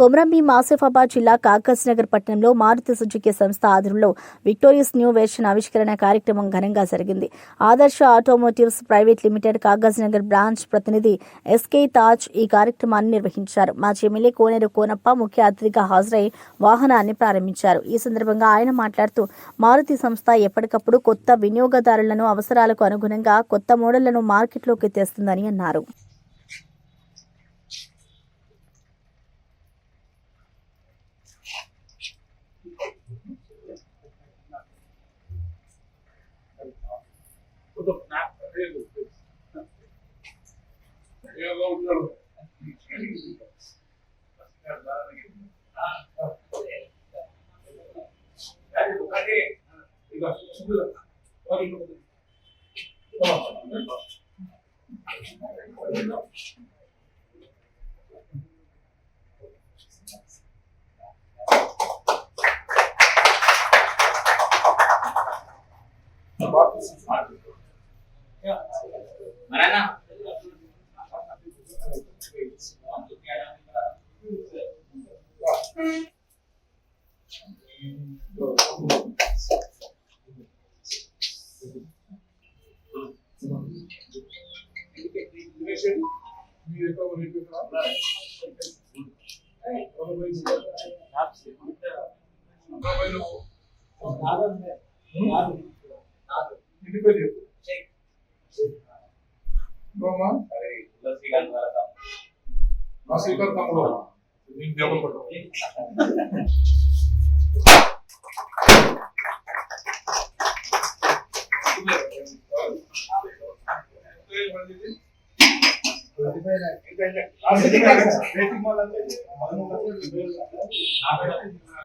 కొమరంభీ ఆసిఫాబాద్ జిల్లా కాగజ్ నగర్ పట్టణంలో మారుతి సుజుకి సంస్థ ఆధ్వర్యంలో విక్టోరియస్ న్యూ వెర్షన్ ఆవిష్కరణ కార్యక్రమం ఘనంగా జరిగింది. Adarsh automotives private limited Kagaz Nagar branch ప్రతినిధి ఎస్కే తాజ్ ఈ కార్యక్రమాన్ని నిర్వహించారు. మాజీ ఎమ్మెల్యే కోనేరు కోనప్ప ముఖ్య అతిథిగా హాజరై వాహనాన్ని ప్రారంభించారు. ఈ సందర్భంగా ఆయన మాట్లాడుతూ మారుతి సంస్థ ఎప్పటికప్పుడు కొత్త వినియోగదారులను అవసరాలకు అనుగుణంగా కొత్త మోడళ్ళను మార్కెట్లోకి తెస్తుందని అన్నారు. observo. Marana. పేరు చెప్పు నువ్వమ్మా నా శ్రీకాంత్ తమ్ముడు నీకు దెబ్బలు పట్టు రేటింగ్